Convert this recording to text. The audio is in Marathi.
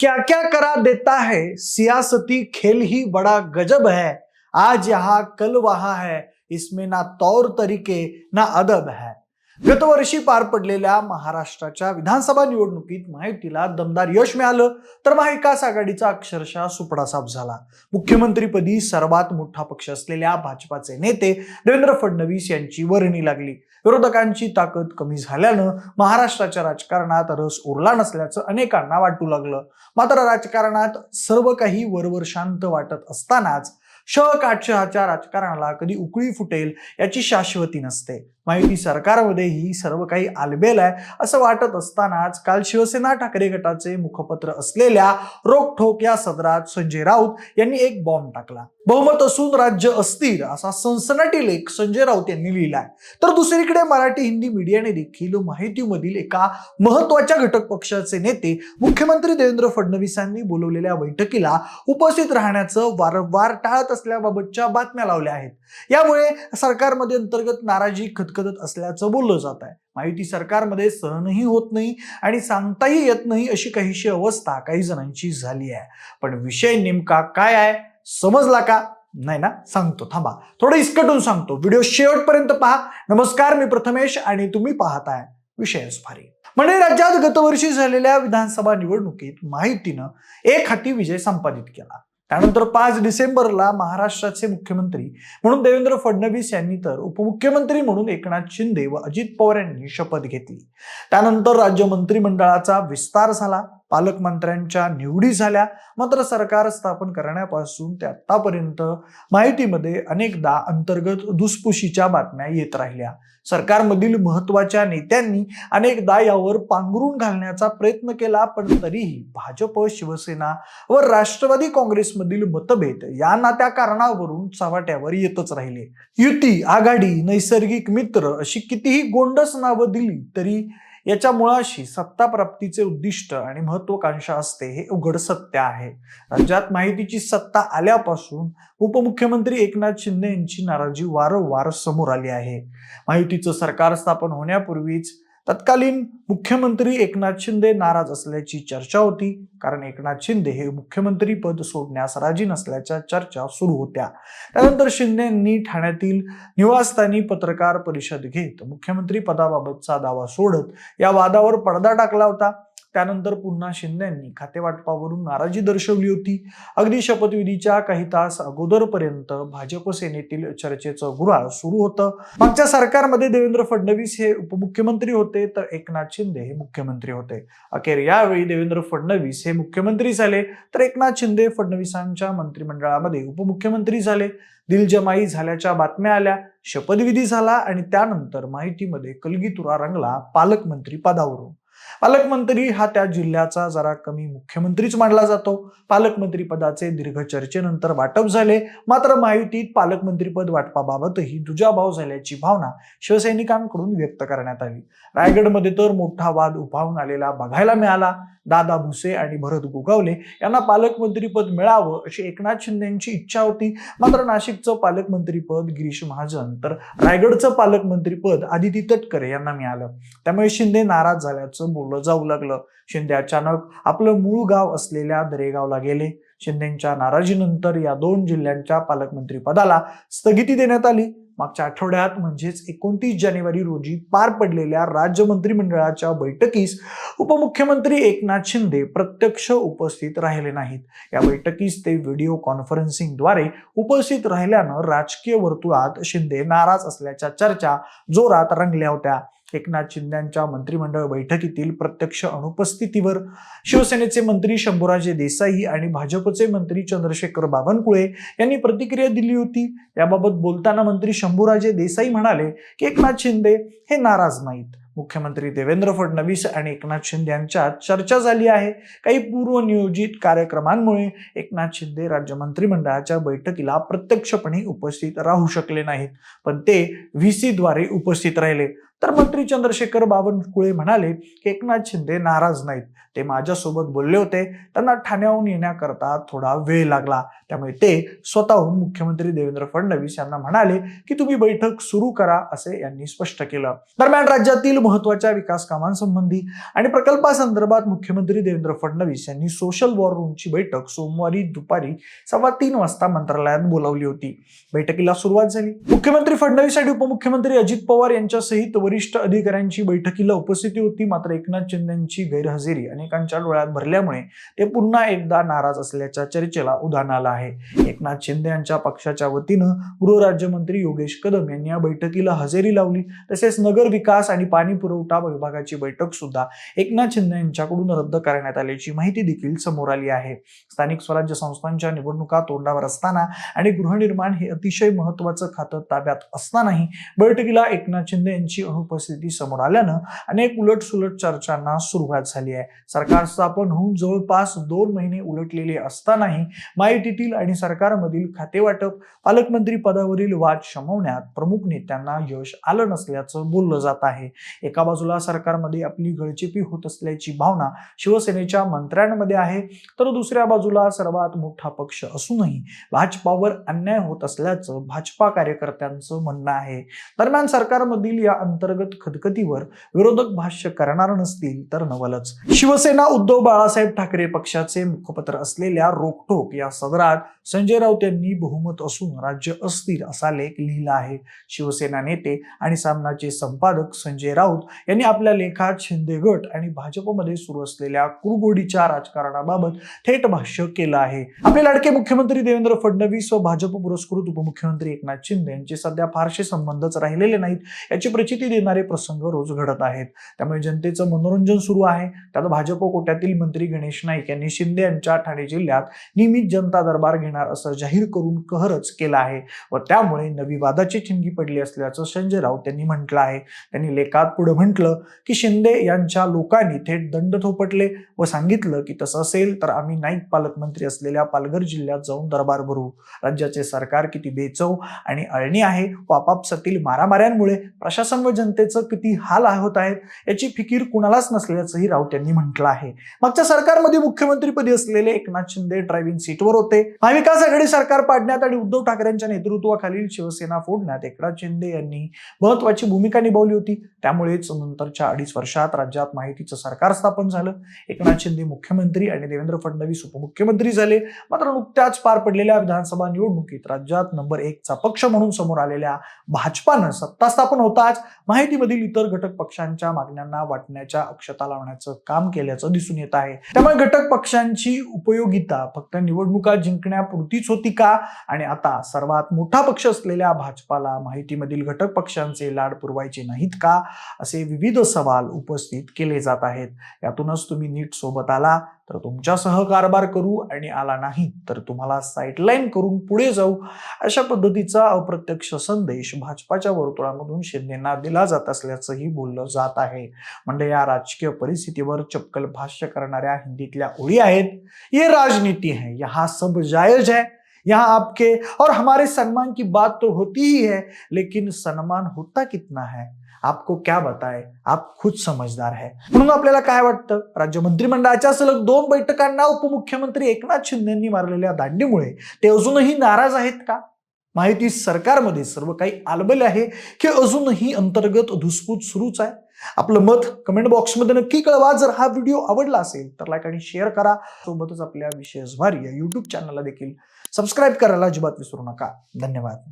क्या क्या करा देता है? सियासती खेल ही बड़ा गजब है। आज यहाँ कल वहां है। इसमें ना तौर तरीके ना अदब है। गतवर्षी पार पडलेल्या महाराष्ट्राच्या विधानसभा निवडणुकीत महायुतीला दमदार यश मिळालं तर महाविकास आघाडीचा अक्षरशः सुपडासाप झाला. मुख्यमंत्रीपदी सर्वात मोठा पक्ष असलेल्या भाजपाचे नेते देवेंद्र फडणवीस यांची वर्णी लागली. विरोधकांची ताकद कमी झाल्यानं महाराष्ट्राच्या राजकारणात रस उरला नसल्याचं अनेकांना वाटू लागलं. मात्र राजकारणात सर्व काही वरवर शांत वाटत असतानाच श काटशहाच्या राजकारणाला कधी उकळी फुटेल याची शाश्वती नसते. माहिती सरकारमध्ये ही सर्व काही आलबेल आहे. असं वाटत असतानाच काल शिवसेना ठाकरे गटाचे मुखपत्र असलेल्या रोखठोक या सदरात संजय राऊत यांनी एक बॉम्ब टाकला. बहुमत असून राज्य अस्थिर असा सनसनाटी लेख संजय राऊत यांनी लिहिलाय. तर दुसरीकडे मराठी हिंदी मीडियाने देखील माहितीमधील एका महत्त्वाच्या घटक पक्षाचे नेते मुख्यमंत्री देवेंद्र फडणवीसांनी बोलवलेल्या बैठकीला उपस्थित राहण्याचं वारंवार टाळत असल्याबाबतच्या बातम्या लावल्या आहेत. यामुळे सरकारमध्ये अंतर्गत नाराजी खत खतखतत असल्याचं बोललं जात आहे. माहिती सरकारमध्ये सहनही होत नाही आणि सांगताही येत नाही अशी काहीशी अवस्था काही जणांची झाली आहे. पण विषय नेमका काय आहे? समजला का? नाही ना? सांगतो. थांबा. थोडं इस्कटून सांगतो. व्हिडिओ शेवटपर्यंत पहा. नमस्कार मी प्रथमेश आणि तुम्ही पाहताय विषयच भारी म्हणजे राज्यात गतवर्षी झालेल्या विधानसभा निवडणुकीत माहितीनं एक हाती विजय संपादित केला. त्यानंतर पाच डिसेंबरला महाराष्ट्राचे मुख्यमंत्री म्हणून देवेंद्र फडणवीस यांनी तर उपमुख्यमंत्री म्हणून एकनाथ शिंदे व अजित पवार यांनी शपथ घेतली. त्यानंतर राज्य मंत्रिमंडळाचा विस्तार झाला. पालकमंत्र्यांच्या निवडी झाल्या. मात्र सरकार स्थापन करण्यापासून ते आतापर्यंत माहितीमध्ये अनेकदा अंतर्गत दुसपुशीच्या बातम्या येत राहिल्या. सरकारमधील महत्त्वाच्या नेत्यांनी अनेकदा यावर पांघरून घालण्याचा प्रयत्न केला पण तरीही भाजप शिवसेना व राष्ट्रवादी काँग्रेसमधील मतभेद या नात्या कारणावरून चव्हाट्यावर येतच राहिले. युती आघाडी नैसर्गिक मित्र अशी कितीही गोंडस नावं दिली तरी याच्या मुळाशी सत्ता प्राप्तीचे उद्दिष्ट आणि महत्वाकांक्षा असते हे उघड सत्य आहे. राज्यात माहितीची सत्ता आल्यापासून उपमुख्यमंत्री एकनाथ शिंदे यांची नाराजी वारंवार समोर आली आहे. माहितीचं सरकार स्थापन होण्यापूर्वीच तत्कालीन मुख्यमंत्री एकनाथ शिंदे नाराज असल्याची चर्चा होती. कारण एकनाथ शिंदे हे मुख्यमंत्री पद सोडण्यास राजी नसल्याच्या चर्चा सुरू होत्या. त्यानंतर शिंदेंनी ठाण्यातील निवासस्थानी पत्रकार परिषद घेत मुख्यमंत्री पदाबाबतचा दावा सोडत या वादावर पडदा टाकला होता. त्यानंतर पुन्हा शिंदेंनी खातेवाटपावरून नाराजी दर्शवली होती. अगदी शपथविधीच्या काही तास अगोदरपर्यंत भाजप सेनेतील चर्चेचं गुराळ सुरू होतं. मागच्या सरकारमध्ये देवेंद्र फडणवीस हे उपमुख्यमंत्री होते तर एकनाथ शिंदे हे मुख्यमंत्री होते. अखेर यावेळी देवेंद्र फडणवीस हे मुख्यमंत्री झाले तर एकनाथ शिंदे फडणवीसांच्या मंत्रिमंडळामध्ये उपमुख्यमंत्री झाले. दिलजमाई झाल्याच्या बातम्या आल्या शपथविधी झाला आणि त्यानंतर माहितीमध्ये कलगीतुरा रंगला पालकमंत्री पदावरून. पालकमंत्री हा त्या जिल्ह्याचा जरा कमी मुख्यमंत्रीच मानला जातो. पालकमंत्री पदाचे दीर्घ चर्चेनंतर वाटप झाले. मात्र महायुतीत पालकमंत्रीपद वाटपाबाबतही दुजाभाव झाल्याची भावना शिवसैनिकांकडून व्यक्त करण्यात आली. रायगडमध्ये तर मोठा वाद उभावून आलेला बघायला मिळाला. दादा भुसे आणि भरत गोगावले यांना पालकमंत्रीपद मिळावं अशी एकनाथ शिंदेची इच्छा होती. मात्र नाशिकचं पालकमंत्रीपद गिरीश महाजन तर रायगडचं पालकमंत्रीपद आदिती तटकरे यांना मिळालं. त्यामुळे शिंदे नाराज झाल्याचं बोल बोललं जाऊ लागलं. शिंदे अचानक आपलं मूळ गाव असलेल्या दरेगावला गेले. शिंदेच्या नाराजीनंतर या दोन जिल्ह्यांच्या पालकमंत्री पदाला स्थगिती देण्यात आली. मागच्या आठवड्यात म्हणजेच एकोणतीस जानेवारी रोजी पार पडलेल्या राज्य मंत्रिमंडळाच्या बैठकीस उपमुख्यमंत्री एकनाथ शिंदे प्रत्यक्ष उपस्थित राहिले नाहीत. या बैठकीस ते व्हिडिओ कॉन्फरन्सिंगद्वारे उपस्थित राहिल्यानं राजकीय वर्तुळात शिंदे नाराज असल्याच्या चर्चा जोरात रंगल्या होत्या. एकनाथ शिंदेच्या मंत्रिमंडळ बैठकीतील प्रत्यक्ष अनुपस्थितीवर शिवसेनेचे मंत्री शंभूराजे देसाई आणि भाजपचे मंत्री चंद्रशेखर बावनकुळे यांनी प्रतिक्रिया दिली होती. याबाबत बोलताना मंत्री शंभूराजे देसाई म्हणाले की एकनाथ शिंदे हे नाराज नाहीत. मुख्यमंत्री देवेंद्र फडणवीस आणि एकनाथ शिंदे यांच्यात चर्चा झाली आहे. काही पूर्वनियोजित कार्यक्रमांमुळे एकनाथ शिंदे राज्य मंत्रिमंडळाच्या बैठकीला प्रत्यक्षपणे उपस्थित राहू शकले नाहीत. पण ते व्ही द्वारे उपस्थित राहिले. तर मंत्री चंद्रशेखर बावनकुळे म्हणाले की एकनाथ शिंदे नाराज नाहीत. ते माझ्यासोबत बोलले होते. त्यांना ठाण्याहून येण्याकरता थोडा वेळ लागला. त्यामुळे ते स्वतःहून मुख्यमंत्री देवेंद्र फडणवीस यांना म्हणाले की तुम्ही बैठक सुरू करा असे यांनी स्पष्ट केलं. दरम्यान राज्यातील महत्त्वाच्या विकास कामांसंबंधी आणि प्रकल्पासंदर्भात मुख्यमंत्री देवेंद्र फडणवीस यांनी सोशल वॉर रूमची बैठक सोमवारी दुपारी सव्वा तीन वाजता मंत्रालयात बोलावली होती. बैठकीला सुरुवात झाली. मुख्यमंत्री फडणवीस आणि उपमुख्यमंत्री अजित पवार यांच्यासहित वरिष्ठ अधिकाऱ्यांची बैठकीला उपस्थिती होती. मात्र एकनाथ शिंदेची गैरहजेरी अनेकांच्या डोळ्यात भरल्यामुळे ते पुन्हा एकदा नाराज असल्याच्या चर्चेला उधाण आलं आहे. एकनाथ शिंदे यांच्या पक्षाच्या वतीनं गृहराज्यमंत्री योगेश कदम यांनी या बैठकीला हजेरी लावली. तसेच नगर विकास आणि पाणी पुरवठा विभागाची बैठक सुद्धा एकनाथ शिंदे यांच्याकडून रद्द करण्यात आल्याची माहिती देखील समोर आली आहे. स्थानिक स्वराज्य संस्थांच्या निवडणुका तोंडावर असताना आणि गृहनिर्माण हे अतिशय महत्वाचं खातं ताब्यात असतानाही बैठकीला एकनाथ शिंदे यांची अनुपस्थिती समोर आल्यानं अनेक उलटसुलट चर्चांना सुरुवात झाली आहे. सरकार स्थापन होऊन जवळपास दोन महिने उलटलेले असतानाही माहितीतील आणि सरकारमधील खातेवाटप पालकमंत्री पदावरील वाद शमवण्यात प्रमुख नेत्यांना यश आलं नसल्याचं बोललं जात आहे. एका बाजूला सरकारमध्ये आपली गळचेपी होत असल्याची भावना शिवसेनेच्या मंत्र्यांमध्ये आहे तर दुसऱ्या बाजूला सर्वात मोठा पक्ष असूनही भाजपावर अन्याय होत असल्याचं भाजपा कार्यकर्त्यांचं म्हणणं आहे. दरम्यान सरकारमधील या अंतर्गत खदखतीवर विरोधक भाष्य करणार नसतील तर नवलच. शिवसेना उद्धव बाळासाहेब ठाकरे पक्षाचे मुखपत्र असलेल्या रोकठोक या सदरात संजय राऊत यांनी बहुमत असून राज्य अस्थिर असा लेख लिहिला आहे. शिवसेना नेते आणि सामनाचे संपादक संजय राऊत यांनी आपल्या लेखात शिंदे गट आणि भाजपमध्ये सुरू असलेल्या कुरगोडीच्या राजकारणाबाबत थेट भाष्य केलं आहे. आपले लाडके मुख्यमंत्री देवेंद्र फडणवीस व भाजप पुरस्कृत उपमुख्यमंत्री एकनाथ शिंदे यांचे सध्या फारसे संबंधच राहिलेले नाहीत. याची प्रचिती देणारे प्रसंग रोज घडत आहेत. त्यामुळे जनतेचं मनोरंजन सुरू आहे. त्यात भाजप कोट्यातील मंत्री गणेश नाईक यांनी शिंदे यांच्या ठाणे जिल्ह्यात नियमित जनता दरबार घेणार असं जाहीर करून कहरच केला आहे. व त्यामुळे नवी वादाची ठिणगी पडली असल्याचं संजय राऊत यांनी म्हटलं आहे. त्यांनी लेखात पुढे म्हटलं की शिंदे यांच्या लोकांनी थेट दंड थोपटले व सांगितलं की तसं असेल तर आम्ही नाईक पालकमंत्री असलेल्या पालघर जिल्ह्यात जाऊन दरबार भरू. राज्याचे सरकार किती बेचव आणि अळणी आहे व आपापसातील मारामाऱ्यांमुळे प्रशासन व जन जनतेचं किती हाल होत आहेत याची फिकीर कुणालाच नसल्याचंही राऊत यांनी म्हटलं आहे. मागच्या सरकारमध्ये मुख्यमंत्रीपदी असलेले एकनाथ शिंदे ड्रायव्हिंग सीटवर होते. महाविकास आघाडी सरकार पाडण्यात आणि उद्धव ठाकरेंच्या नेतृत्वाखालील शिवसेना फोडण्यात एकनाथ शिंदे यांनी महत्वाची भूमिका निभावली होती. त्यामुळेच नंतरच्या अडीच वर्षात राज्यात माहितीचं सरकार स्थापन झालं. एकनाथ शिंदे मुख्यमंत्री आणि देवेंद्र फडणवीस उपमुख्यमंत्री झाले. मात्र नुकत्याच पार पडलेल्या विधानसभा निवडणुकीत राज्यात नंबर एकचा पक्ष म्हणून समोर आलेल्या भाजपानं सत्ता स्थापन होताच माहितीमधील इतर घटक पक्षांच्या मागण्यांना वाटण्याच्या अक्षता लावण्याचं काम केल्याचं दिसून येत आहे. त्यामुळे घटक पक्षांची उपयोगिता फक्त निवडणुका जिंकण्यापुरतीच होती का? आणि आता सर्वात मोठा पक्ष असलेल्या भाजपाला माहितीमधील घटक पक्षांचे लाड पुरवायचे नाहीत का? असे विविध सवाल उपस्थित केले जात आहेत. यातूनच तुम्ही नीट सोबत आला. तर तुमच्यासह कारभार करू आणि आला नाही तर तुम्हाला साईडलाईन करून पुढे जाऊ अशा पद्धतीचा अप्रत्यक्ष संदेश भाजपाच्या वर्तुळामधून शिंदेना दिला जात असल्याचंही बोललं जात आहे. म्हणजे या राजकीय परिस्थितीवर चपकल भाष्य करणाऱ्या हिंदीतल्या ओळी आहेत. ये राजनीती है यहाँ सब जायज है यहाँ आपके और हमारे सम्मान की बात तो होती ही है लेकिन सम्मान होता कितना है? आपको क्या बताय आप खुद समजदार है. म्हणून आपल्याला काय वाटतं? राज्य मंत्रिमंडळाच्या सलग दोन बैठकांना उपमुख्यमंत्री एकनाथ शिंदेंनी मारलेल्या दांडीमुळे ते अजूनही नाराज आहेत का? माहिती सरकारमध्ये सर्व काही आलबले आहे की अजूनही अंतर्गत धुसफूस सुरूच आहे? आपलं मत कमेंट बॉक्समध्ये नक्की कळवा. जर हा व्हिडिओ आवडला असेल तर लाईक आणि शेअर करा. सोबतच आपल्या विशेष भारी या युट्यूब चॅनलला देखील सबस्क्राईब करायला अजिबात विसरू नका. धन्यवाद.